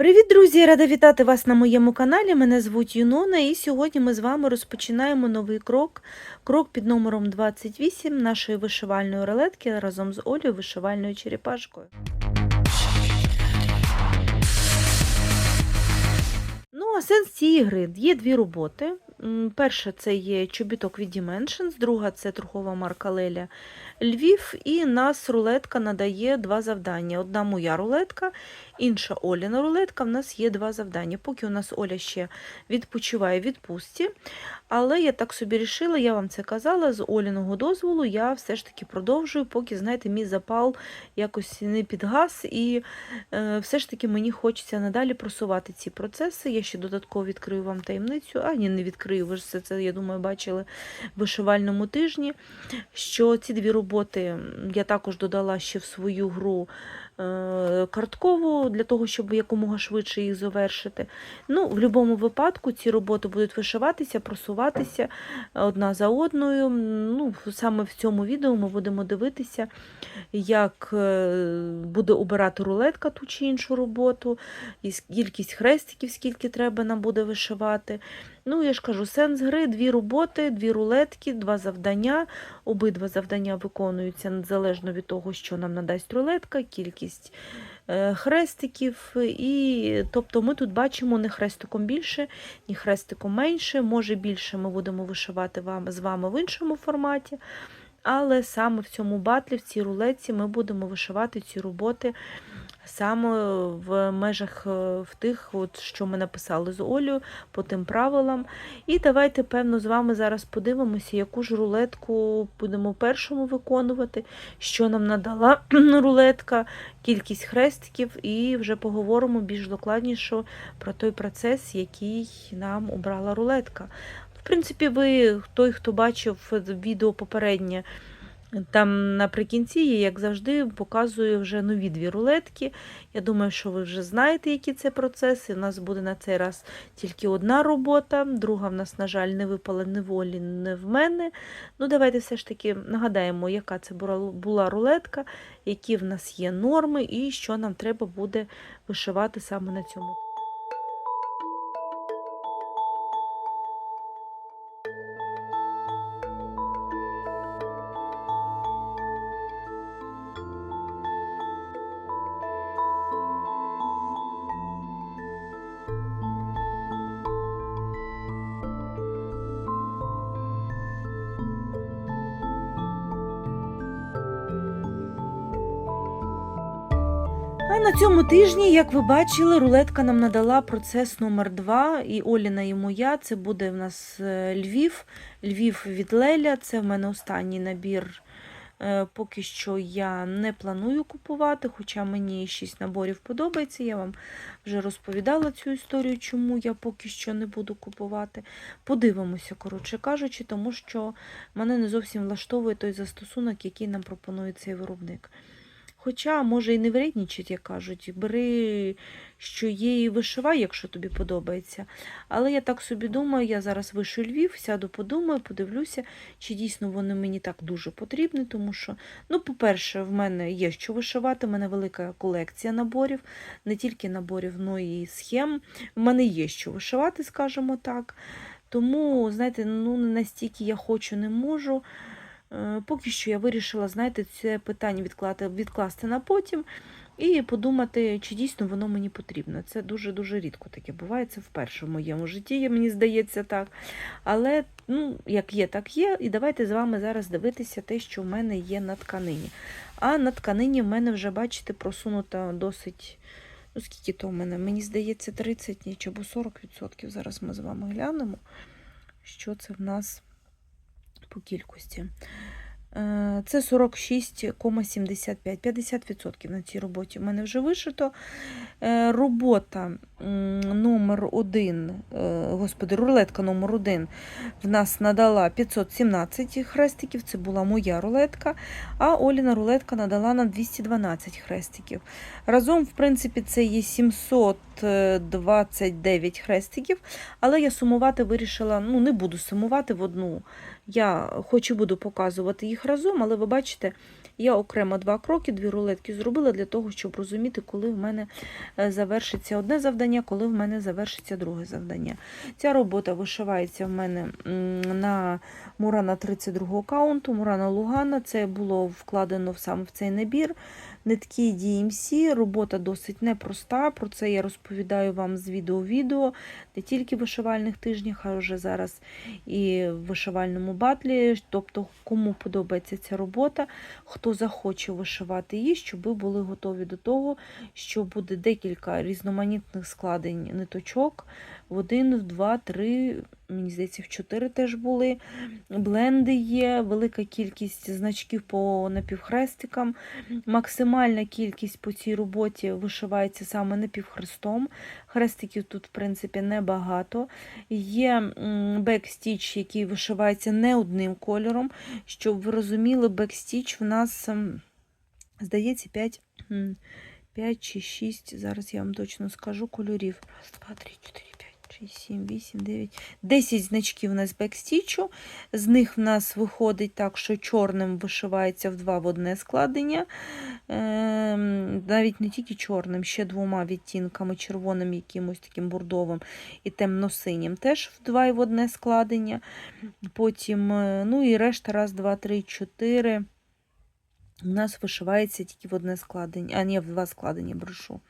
Привіт, друзі! Рада вітати вас на моєму каналі. Мене звуть Юнона, і сьогодні ми з вами розпочинаємо новий крок. Крок під номером 28 нашої вишивальної рулетки разом з Олею вишивальною черепашкою. Ну, а сенс цієї гри є дві роботи. Перша це є чобіток від Dimensions, друга це торгова марка Леля Львів. І нас рулетка надає два завдання. Одна моя рулетка, інша Оліна рулетка. В нас є два завдання. Поки у нас Оля ще відпочиває в відпустці. Але я так собі рішила, я вам це казала, з Оліного дозволу я все ж таки продовжую, поки, знаєте, мій запал якось не підгас, і е, все ж таки мені хочеться надалі просувати ці процеси. Я ще додатково відкрию вам таємницю, а ні, не відкрию, ви ж все це, я думаю, бачили в вишивальному тижні, що ці дві роботи м, я також додала ще в свою гру е, карткову, для того, щоб якомога швидше їх завершити. Ну, в будь-якому випадку ці роботи будуть вишиватися, просуватися одна за одною. Ну, саме в цьому відео ми будемо дивитися, як е, буде обирати рулетка ту чи іншу роботу, і кількість хрестиків, скільки треба нам буде вишивати. Ну, я ж кажу, сенс гри дві роботи, дві рулетки, два завдання. Обидва завдання виконуються незалежно від того, що нам надасть рулетка, кількість е, хрестиків. І, тобто ми тут бачимо не хрестиком більше, ні хрестиком менше. Може більше ми будемо вишивати вам, з вами в іншому форматі. Але саме в цьому батлі, в цій рулетці, ми будемо вишивати ці роботи саме в межах е, в тих, от, що ми написали з Олею, по тим правилам. І давайте, певно, з вами зараз подивимося, яку ж рулетку будемо першому виконувати, що нам надала рулетка, кількість хрестиків, і вже поговоримо більш докладніше про той процес, який нам обрала рулетка. В принципі, ви, той, хто бачив відео попереднє, там наприкінці я, як завжди, показую вже нові дві рулетки. Я думаю, що ви вже знаєте, які це процеси. У нас буде на цей раз тільки одна робота, друга в нас, на жаль, не випала в не в мене. Ну, давайте все ж таки нагадаємо, яка це була рулетка, які в нас є норми і що нам треба буде вишивати саме на цьому. Цьому тижні, як ви бачили, рулетка нам надала процес номер 2 і Оліна і моя. Це буде в нас е, Львів. Львів від Леля. Це в мене останній набір. Е, Поки що я не планую купувати, хоча мені 6 наборів подобається. Я вам вже розповідала цю історію, чому я поки що не буду купувати. Подивимося, коротше кажучи, тому що мене не зовсім влаштовує той застосунок, який нам пропонує цей виробник. Хоча, може, і не вреднічать, як кажуть, бери, що є, і вишивай, якщо тобі подобається. Але я так собі думаю, я зараз вишу Львів, сяду, подумаю, подивлюся, чи дійсно вони мені так дуже потрібні, тому що, ну, по-перше, в мене є що вишивати, в мене велика колекція наборів, не тільки наборів, але і схем. В мене є що вишивати, скажімо так. Тому, знаєте, ну не настільки я хочу, не можу. Е, Поки що я вирішила, знаєте, це питання відкласти, відкласти на потім і подумати, чи дійсно воно мені потрібно. Це дуже-дуже рідко таке буває. Це вперше в моєму житті, мені здається так. Але ну, як є, так є. І давайте з вами зараз дивитися те, що в мене є на тканині. А на тканині в мене вже, бачите, просунута досить. Ну, скільки то в мене? Мені здається, 30 ніч або 40%. Зараз ми з вами глянемо, що це в нас по кількості. Е, Це 46,75, 50% на цій роботі в мене вже вишито. Е, Робота номер 1, господи, рулетка номер 1 в нас надала 517 хрестиків, це була моя рулетка, а Оліна рулетка надала нам 212 хрестиків. Разом, в принципі, це є 729 хрестиків, але я сумувати вирішила, ну не буду сумувати в одну Я хоч і буду показувати їх разом, але ви бачите, я окремо два кроки, дві рулетки зробила для того, щоб розуміти, коли в мене е, завершиться одне завдання, коли в мене завершиться друге завдання. Ця робота вишивається в мене на Мурана 32 каунту, Мурана Лугана. Це було вкладено саме в цей набір. Нитки DMC, робота досить непроста. Про це я розповідаю вам з відео-відео, не тільки в вишивальних тижнях, а вже зараз і в вишивальному батлі. Тобто, кому подобається ця робота, хто захоче вишивати її, щоб ви були готові до того, що буде декілька різноманітних складень ниточок. В один, в два, три, мені здається, в чотири теж були. Бленди є, велика кількість значків по напівхрестикам. Максимальна кількість по цій роботі вишивається саме напівхрестом. Хрестиків тут, в принципі, небагато. Є бекстіч, який вишивається не одним кольором. Щоб ви розуміли, бекстіч в нас, здається, 5, 5 чи 6, зараз я вам точно скажу кольорів. Раз, два, три, чотири, п'ять, шість, сім, вісім, дев'ять. 10 значків у нас бекстічу. З них в нас виходить так, що чорним вишивається в два в одне складення. Ем, Навіть не тільки чорним, ще двома відтінками, червоним, якимось таким бурдовим і темно-синім. Теж в два в одне складення. Потім, е, ну і решта, раз, два, три, чотири. У нас вишивається тільки в одне складення, а ні, в два складення брешу.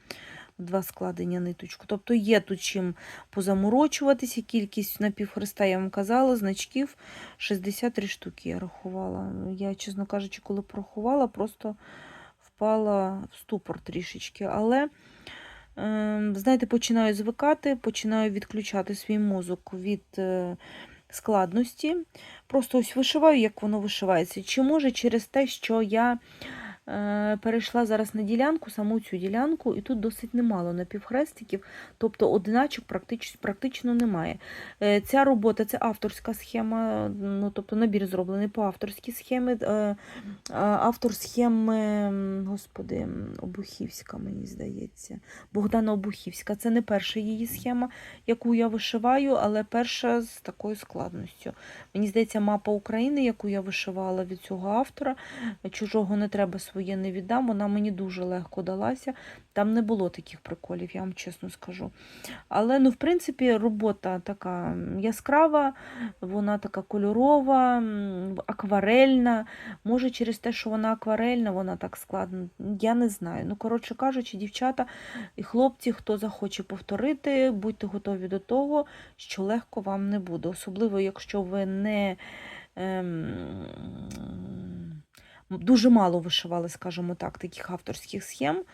Два складення ниточку. Тобто є тут чим позаморочуватися. Кількість напівхреста, я вам казала, значків 63 штуки я рахувала. Я, чесно кажучи, коли порахувала, просто впала в ступор трішечки. Але, е, знаєте, починаю звикати, починаю відключати свій мозок від е, складності. Просто ось вишиваю, як воно вишивається. Чи може через те, що я перейшла зараз на ділянку, саму цю ділянку, і тут досить немало напівхрестиків, тобто одиначок практично, практично немає. Е, ця робота це авторська схема, ну, тобто набір зроблений по авторській схемі. Е, е, автор схеми, господи, Обухівська, мені здається. Богдана Обухівська. Це не перша її схема, яку я вишиваю, але перша з такою складністю. Мені здається, мапа України, яку я вишивала від цього автора. Чужого не треба своє не віддам. Вона мені дуже легко далася. Там не було таких приколів, я вам чесно скажу. Але, ну, в принципі, робота така яскрава, вона така кольорова, акварельна. Може, через те, що вона акварельна, вона так складна. Я не знаю. Ну, коротше кажучи, дівчата і хлопці, хто захоче повторити, будьте готові до того, що легко вам не буде. Особливо, якщо ви не ем, дуже мало вишивали, скажімо так, таких авторських схем.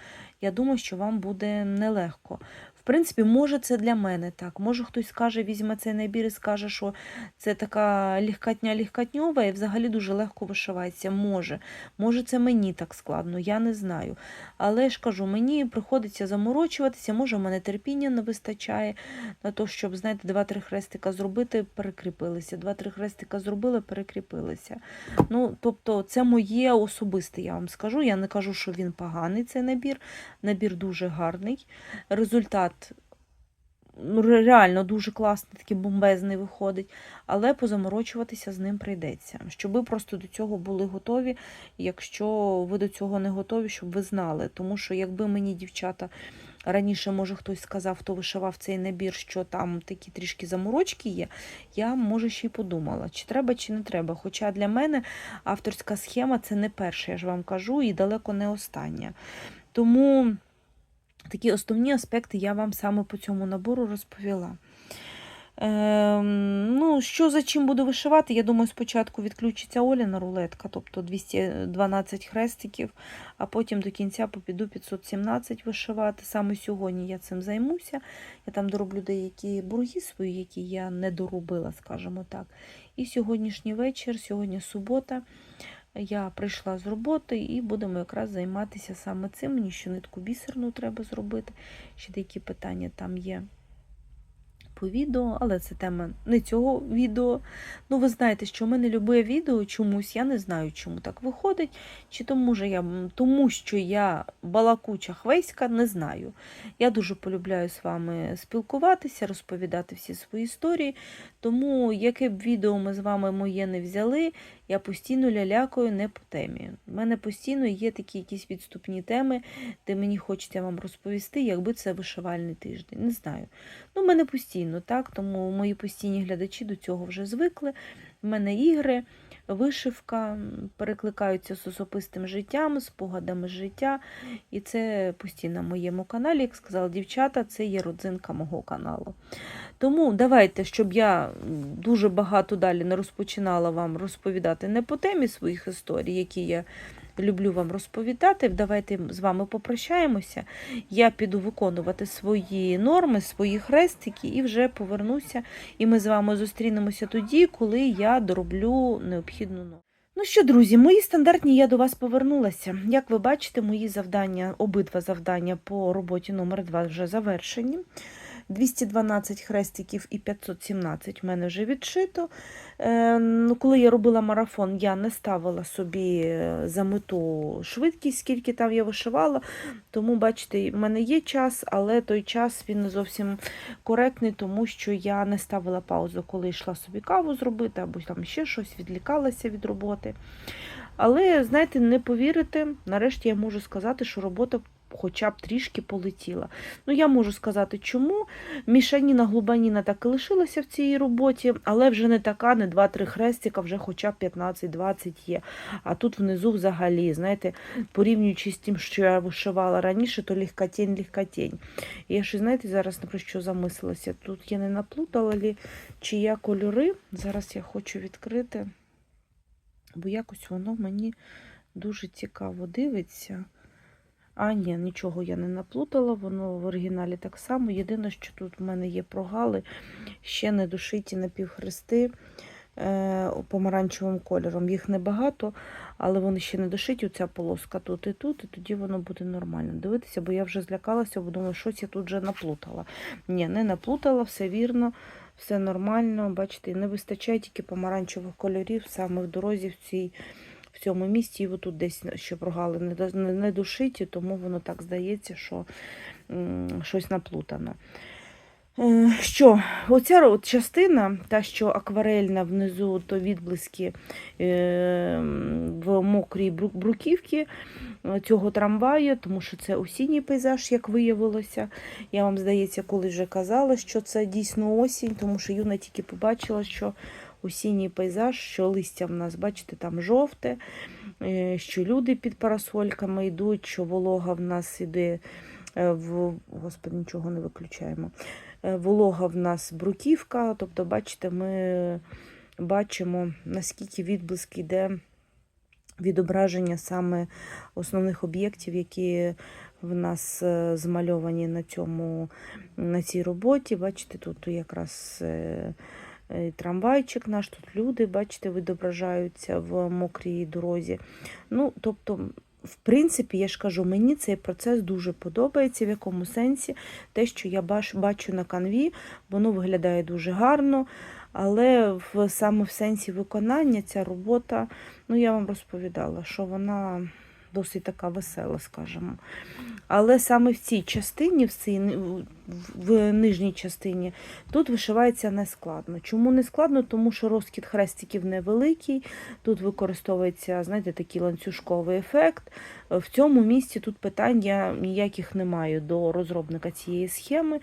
Я думаю, що вам буде нелегко. Принципі, може, це для мене так. Може, хтось скаже, візьме цей набір і скаже, що це така легкатня легкатньова і взагалі дуже легко вишивається. Може. Може, це мені так складно, я не знаю. Але ж кажу, мені приходиться заморочуватися, може, в мене терпіння не вистачає на те, щоб, знаєте, два-три хрестика зробити, перекріпилися. Два-три хрестика зробили, перекріпилися. Ну, тобто, це моє особисте, я вам скажу. Я не кажу, що він поганий, цей набір. Набір дуже гарний. Результат ну, реально дуже класний, такий бомбезний виходить, але позаморочуватися з ним прийдеться. Щоб ви просто до цього були готові. Якщо ви до цього не готові, щоб ви знали. Тому що якби мені дівчата. Раніше, може, хтось сказав, хто вишивав цей набір, що там такі трішки заморочки є. Я, може, ще й подумала, чи треба, чи не треба. Хоча для мене авторська схема це не перша, я ж вам кажу, і далеко не остання. Тому такі основні аспекти я вам саме по цьому набору розповіла. Ем, ну, що за чим буду вишивати? Я думаю, спочатку відключиться Оляна рулетка, тобто 212 хрестиків, а потім до кінця попіду 517 вишивати. Саме сьогодні я цим займуся. Я там дороблю деякі бурги свої, які я не доробила, скажімо так. І сьогоднішній вечір, сьогодні субота. Я прийшла з роботи і будемо якраз займатися саме цим. Мені ще нитку бісерну треба зробити, ще деякі питання там є по відео, але це тема не цього відео. Ну, ви знаєте, що в мене любе відео чомусь, я не знаю, чому так виходить, чи тому, що я, тому що я балакуча хвеська, не знаю. Я дуже полюбляю з вами спілкуватися, розповідати всі свої історії. Тому, яке б відео ми з вами моє не взяли, я постійно лялякою не по темі. У мене постійно є такі якісь відступні теми, де мені хочеться вам розповісти, якби це вишивальний тиждень. Не знаю. Ну, в мене постійно так, тому мої постійні глядачі до цього вже звикли. У мене ігри, вишивка перекликаються з особистим життям, спогадами життя. І це постійно на моєму каналі, як сказала дівчата, це є родзинка мого каналу. Тому давайте, щоб я дуже багато далі не розпочинала вам розповідати не по темі своїх історій, які я люблю вам розповідати. Давайте з вами попрощаємося. Я піду виконувати свої норми, свої хрестики і вже повернуся. І ми з вами зустрінемося тоді, коли я дороблю необхідну норму. Ну що, друзі, мої стандартні я до вас повернулася. Як ви бачите, мої завдання, обидва завдання по роботі номер 2 вже завершені. 212 хрестиків і 517 в мене вже відшито. Е, ну, Коли я робила марафон, я не ставила собі е, за мету швидкість, скільки там я вишивала. Тому, бачите, в мене є час, але той час він не зовсім коректний, тому що я не ставила паузу, коли йшла собі каву зробити, або там ще щось, відлікалася від роботи. Але, знаєте, не повірите, нарешті я можу сказати, що робота хоча б трішки полетіла. Ну, я можу сказати, чому. Мішаніна, глубаніна так і лишилася в цій роботі, але вже не така, не 2-3 хрестика, вже хоча б 15-20 є. А тут внизу взагалі, знаєте, порівнюючи з тим, що я вишивала раніше, то легкотень, легкотень. І я ще, знаєте, зараз про що замислилася. Тут я не наплутала лі, чи я кольори. Зараз я хочу відкрити, бо якось воно мені дуже цікаво дивиться. А, ні, нічого я не наплутала, воно в оригіналі так само. Єдине, що тут в мене є прогали, ще не дошиті напівхрести е, помаранчевим кольором. Їх небагато, але вони ще не дошиті. Оця полоска тут і тут, і тоді воно буде нормально дивитися, бо я вже злякалася, бо думаю, щось я тут вже наплутала. Ні, не наплутала, все вірно, все нормально. Бачите, не вистачає тільки помаранчевих кольорів саме в дорозі в цій в цьому місці, і отут десь ще прогали не, душиті, тому воно так здається, що щось наплутано. Е, Що, оця от частина, та, що акварельна внизу, то відблиски е, в мокрій бру- бруківці е, цього трамваю, тому що це осінній пейзаж, як виявилося. Я вам здається, коли вже казала, що це дійсно осінь, тому що Юна тільки побачила, що осінній пейзаж, що листя в нас, бачите, там жовте, е, що люди під парасольками йдуть, що волога в нас іде е, в Господи, нічого не виключаємо. Е, Волога в нас бруківка, тобто, бачите, ми бачимо, наскільки відблиск йде відображення саме основних об'єктів, які в нас змальовані на, цьому, на цій роботі. Бачите, тут якраз трамвайчик наш, тут люди, бачите, відображаються в мокрій дорозі. Ну, тобто, в принципі, я ж кажу, мені цей процес дуже подобається. В якому сенсі те, що я бачу на канві, воно виглядає дуже гарно. Але в, саме в сенсі виконання ця робота, ну я вам розповідала, що вона досить така весела, скажімо. Але саме в цій частині, в, цій, в- нижній частині, тут вишивається нескладно. Чому не складно? Тому що розкид хрестиків невеликий, тут використовується, знаєте, такий ланцюжковий ефект. В цьому місці тут питань я ніяких не маю до розробника цієї схеми.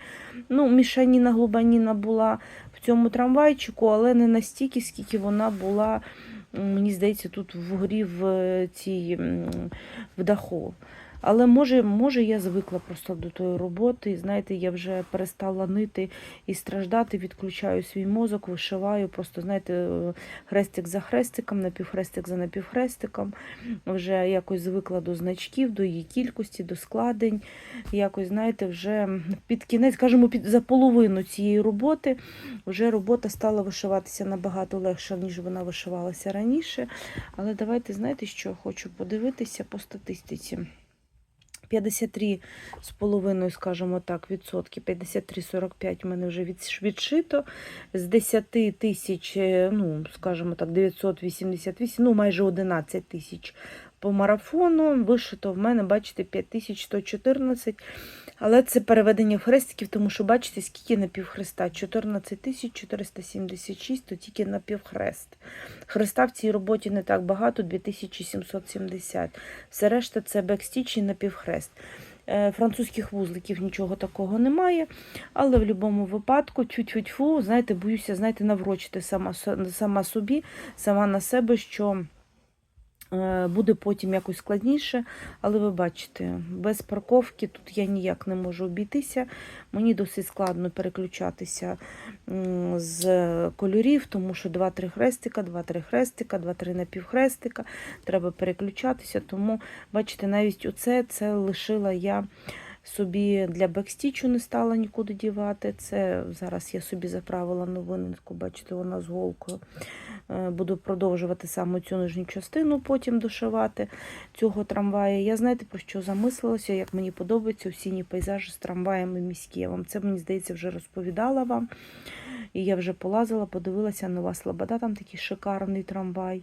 Ну, мішаніна глубаніна була в цьому трамвайчику, але не настільки, скільки вона була, мені здається, тут вгорі в е, цій в даху. Але може, може я звикла просто до тої роботи. І знаєте, я вже перестала нити і страждати, відключаю свій мозок, вишиваю. Просто, знаєте, е, хрестик за хрестиком, напівхрестик за напівхрестиком. Вже якось звикла до значків, до її кількості, до складень. Якось, знаєте, вже під кінець, скажімо, під за половину цієї роботи вже робота стала вишиватися набагато легше, ніж вона вишивалася раніше. Але давайте, знаєте, що я хочу подивитися по статистиці. 53,5, скажімо так, відсотки, 53,45 в мене вже відшито. З 10 тисяч, е, ну, скажімо так, 988, ну, майже 11 тисяч по марафону. Вишито в мене, бачите, 5114. Але це переведення в хрестиків, тому що бачите, скільки напівхреста? 14 тисяч 476, то тільки напівхрест. Хреста в цій роботі не так багато, 2770. Все решта це бекстіч і напівхрест. Е, Французьких вузликів нічого такого немає, але в будь-якому випадку, тьфу-тьфу-тьфу, знаєте, боюся, знаєте, наврочити сама, сама собі, сама на себе, що буде потім якось складніше. Але ви бачите, без парковки тут я ніяк не можу обійтися. Мені досить складно переключатися з кольорів, тому що 2-3 хрестика, 2-3 хрестика, 2-3 напівхрестика. Треба переключатися. Тому, бачите, навіть оце це лишила я собі для бекстічу, не стала нікуди дівати. Це зараз я собі заправила новинку, бачите, вона з голкою. Е, Буду продовжувати саме цю нижню частину, потім дошивати цього трамвая. Я знаєте, про що замислилася, як мені подобаються осінні пейзажі з трамваями міські. Я вам це, мені здається, вже розповідала вам. І я вже полазила, подивилася, нова Слобода, там такий шикарний трамвай.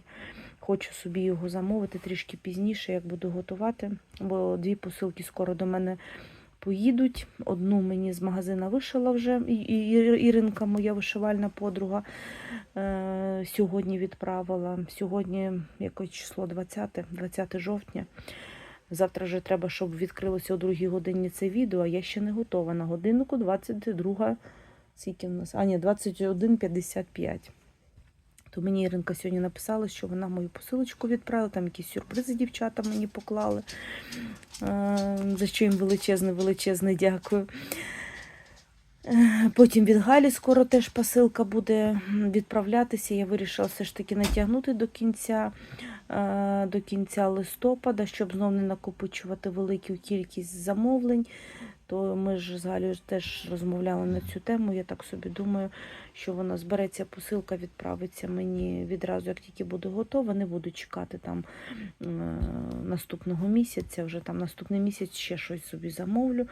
Хочу собі його замовити трішки пізніше, як буду готувати, бо дві посилки скоро до мене поїдуть. Одну мені з магазина вишила вже, Іринка, моя вишивальна подруга, е, сьогодні відправила. Сьогодні якось число 20, 20 жовтня. Завтра вже треба, щоб відкрилося о другій годині це відео, а я ще не готова. На годиннику 22, скільки в нас? А, ні, 21.55. То мені Іринка сьогодні написала, що вона мою посилочку відправила, там якісь сюрпризи дівчата мені поклали. Е, За що їм величезне, величезне дякую. Е, Потім від Галі скоро теж посилка буде відправлятися. Я вирішила все ж таки натягнути до кінця, е, до кінця листопада, щоб знов не накопичувати велику кількість замовлень. То ми ж з Галею теж розмовляли на цю тему. Я так собі думаю, що вона збереться, посилка відправиться мені відразу, як тільки буде готова. Не буду чекати там е, наступного місяця. Вже там наступний місяць ще щось собі замовлю.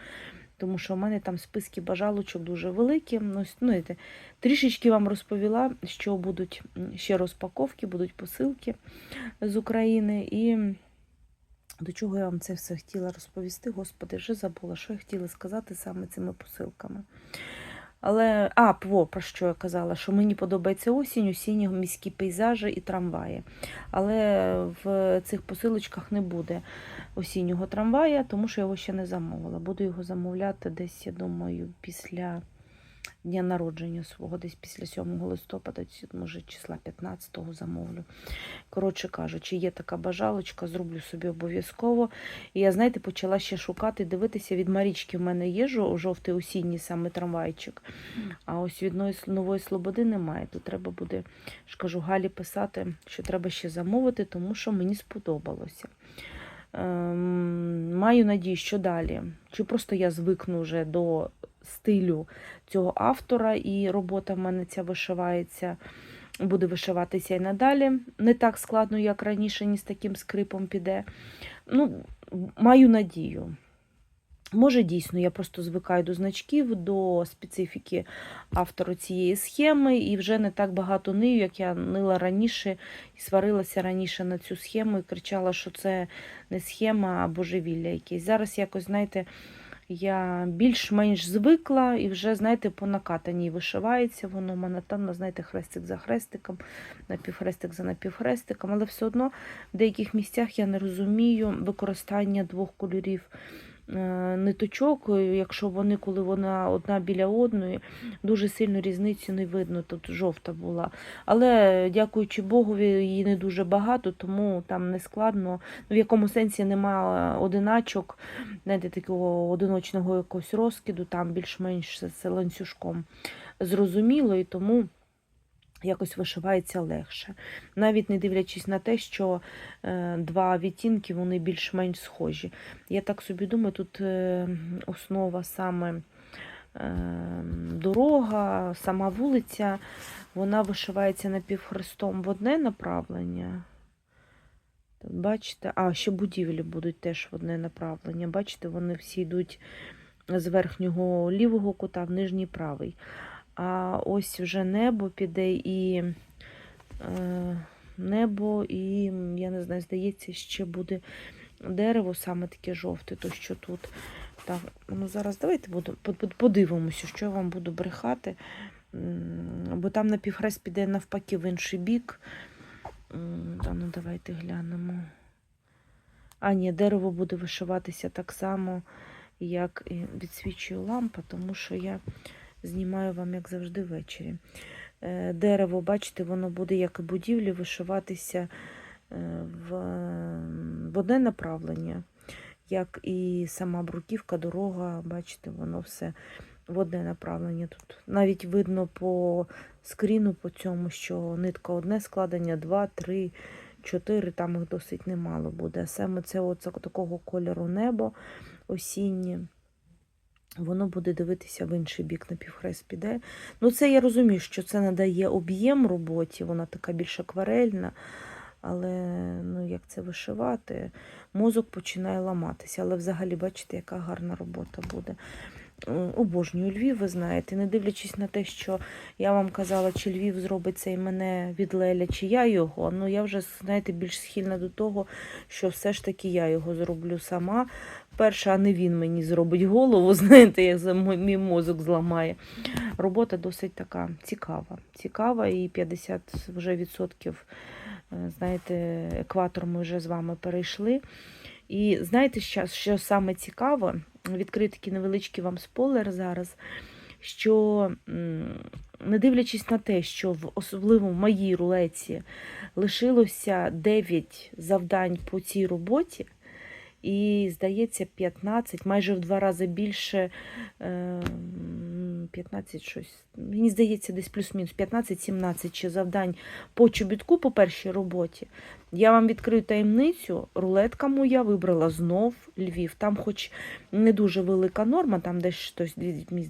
Тому що в мене там списки бажалочок дуже великі. Ну, с- ну, трішечки вам розповіла, що будуть ще розпаковки, будуть посилки з України. І до чого я вам це все хотіла розповісти, господи, вже забула, що я хотіла сказати саме цими посилками. Але, а, во, про що я казала, що мені подобається осінь, осінні міські пейзажі і трамваї. Але в цих посилочках не буде осіннього трамвая, тому що я його ще не замовила. Буду його замовляти десь, я думаю, після дня народження свого, десь після 7 листопада, може числа 15-го замовлю. Коротше кажучи, є така бажалочка, зроблю собі обов'язково. І я, знаєте, почала ще шукати, дивитися. Від Марічки в мене є жовтий осінній саме трамвайчик. А ось від нової Слободи немає. То треба буде, ж кажу, Галі писати, що треба ще замовити, тому що мені сподобалося. Ем, маю надію, що далі. Чи просто я звикну вже до стилю цього автора, і робота в мене ця вишивається, буде вишиватися і надалі. Не так складно, як раніше, ні з таким скрипом піде. Ну, маю надію. Може, дійсно, я просто звикаю до значків, до специфіки автору цієї схеми, і вже не так багато нию, як я нила раніше і сварилася раніше на цю схему і кричала, що це не схема, а божевілля якесь. Зараз якось, знаєте, я більш-менш звикла і вже, знаєте, по накатаній вишивається. Воно монотонно, знаєте, хрестик за хрестиком, напівхрестик за напівхрестиком, але все одно в деяких місцях я не розумію використання двох кольорів ниточок, е, якщо вони, коли вона одна біля одної, дуже сильно різницю не видно. Тут жовта була. Але дякуючи Богові, її не дуже багато, тому там не складно. В якому сенсі немає одиначок, знаєте, такого одиночного якогось розкиду, там більш-менш це ланцюжком зрозуміло, і тому якось вишивається легше. Навіть не дивлячись на те, що е, два відтінки вони більш-менш схожі. Я так собі думаю, тут е, основа саме е, дорога, сама вулиця, вона вишивається напівхрестом в одне направлення. Бачите, а ще будівлі будуть теж в одне направлення. Бачите, вони всі йдуть з верхнього лівого кута в нижній правий. А ось вже небо піде і е, небо, і, я не знаю, здається, ще буде дерево саме таке жовте, то що тут. Так, ну зараз давайте буду, под- под- подивимося, що я вам буду брехати. Бо там на півхрест піде навпаки в інший бік. Та ну давайте глянемо. А, ні, дерево буде вишиватися так само, як відсвічує лампа, тому що я знімаю вам, як завжди, ввечері. Е, Дерево, бачите, воно буде, як і будівлі, вишиватися е, в, одне направлення, як і сама бруківка, дорога, бачите, воно все в одне направлення. Тут навіть видно по скріну, по цьому, що нитка одне складення, два, три, чотири, там їх досить немало буде. Саме це от такого кольору небо осіннє. Воно буде дивитися в інший бік на півхрест піде. Ну, це я розумію, що це надає об'єм роботі, вона така більш акварельна. Але ну, як це вишивати, мозок починає ламатися. Але взагалі, бачите, яка гарна робота буде. Е, Обожнюю Львів, ви знаєте, не дивлячись на те, що я вам казала, чи Львів зробить і мене від Леля, чи я його. Ну я вже знаєте, більш схильна до того, що все ж таки я його зроблю сама. Перше, а не він мені зробить голову, знаєте, як мій мозок зламає. Робота досить така цікава. Цікава, і 50 вже відсотків, е, знаєте, екватор ми вже з вами перейшли. І знаєте, що, що саме цікаво, відкрити такий невеличкий вам спойлер зараз, що не дивлячись на те, що в особливо в моїй рулеці лишилося 9 завдань по цій роботі, і, здається, 15, майже в два рази більше. е, 15 щось. Мені здається, десь плюс-мінус 15-17 ще завдань по чобітку по першій роботі. Я вам відкрию таємницю. Рулетка моя вибрала знов Львів. Там, хоч не дуже велика норма, там десь щось,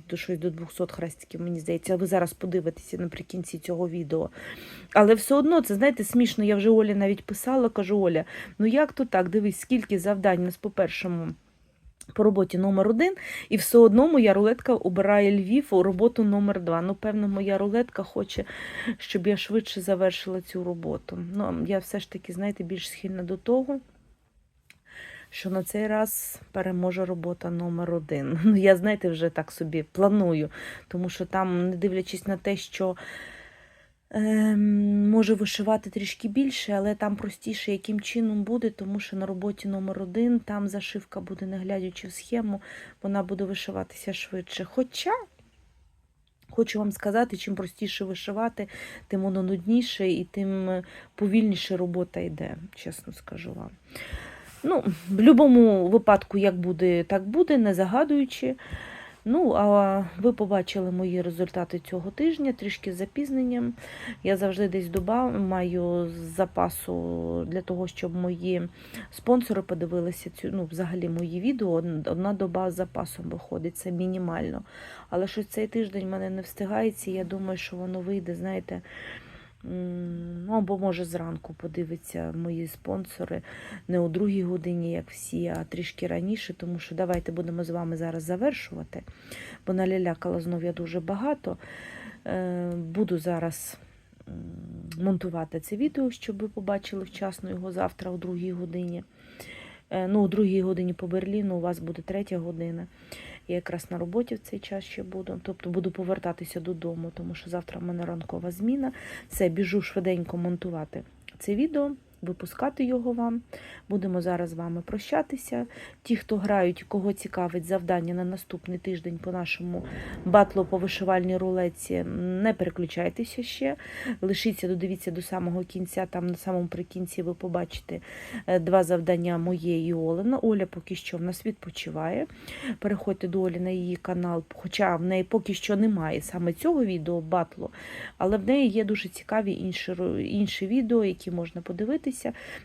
до щось до 200 хрестиків, мені здається. Ви зараз подивитеся наприкінці цього відео. Але все одно, це знаєте, смішно. Я вже Олі навіть писала, кажу, Оля, ну як то так? Дивись, скільки завдань у нас по першому. По роботі номер один, і все одно моя рулетка обирає Львів у роботу номер два. Ну, певно, моя рулетка хоче, щоб я швидше завершила цю роботу. Ну, я все ж таки, знаєте, більш схильна до того, що на цей раз переможе робота номер один. Ну, я, знаєте, вже так собі планую, тому що там, не дивлячись на те, що може вишивати трішки більше, але там простіше, яким чином буде, тому що на роботі номер один там зашивка буде, не глядячи в схему, вона буде вишиватися швидше. Хоча, хочу вам сказати, чим простіше вишивати, тим воно нудніше і тим е, повільніше робота йде, чесно скажу вам. Ну, в будь-якому випадку, як буде, так буде, не загадуючи. Ну, а ви побачили мої результати цього тижня, трішки з запізненням. Я завжди десь доба маю з запасу для того, щоб мої спонсори подивилися цю, ну, взагалі мої відео. Од- Одна доба з запасом виходить, це мінімально. Але щось цей тиждень в мене не встигається. Я думаю, що воно вийде, знаєте. Ну, або може зранку подивиться мої спонсори не о другій годині, як всі, а трішки раніше, тому що давайте будемо з вами зараз завершувати, бо налялякала знов я дуже багато. Е, Буду зараз монтувати це відео, щоб ви побачили вчасно його завтра о другій годині. Е, Ну, о другій годині по Берліну, у вас буде третя година. Я якраз на роботі в цей час ще буду. Тобто буду повертатися додому, тому що завтра в мене ранкова зміна. Все, біжу швиденько монтувати це відео, випускати його вам. Будемо зараз з вами прощатися. Ті, хто грають, кого цікавить завдання на наступний тиждень по нашому батлу по вишивальній рулеці, не переключайтеся ще. Лишіться, додивіться до самого кінця. Там на самому прикінці ви побачите е, два завдання моє і Олена. Оля поки що в нас відпочиває. Переходьте до Олі на її канал, хоча в неї поки що немає саме цього відео батлу, але в неї є дуже цікаві інші, інші відео, які можна подивитися.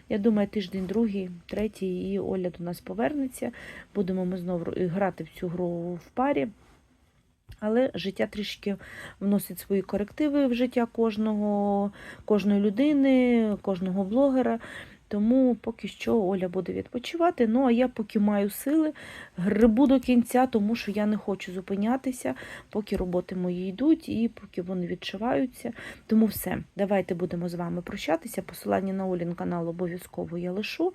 Я думаю, тиждень, другий, третій, і Оля до нас повернеться. Будемо ми знову грати в цю гру в парі. Але життя трішки вносить свої корективи в життя кожного, кожної людини, кожного блогера. Тому поки що Оля буде відпочивати. Ну а я поки маю сили, грибу до кінця, тому що я не хочу зупинятися, поки роботи мої йдуть і поки вони відшиваються. Тому все, давайте будемо з вами прощатися. Посилання на Олін канал обов'язково я лишу.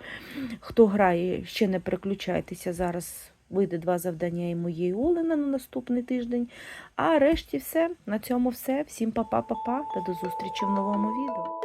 Хто грає, ще не переключайтеся зараз. Вийде два завдання і моєї Олени на наступний тиждень. А решті все. На цьому все. Всім па-па-па-па та до зустрічі в новому відео.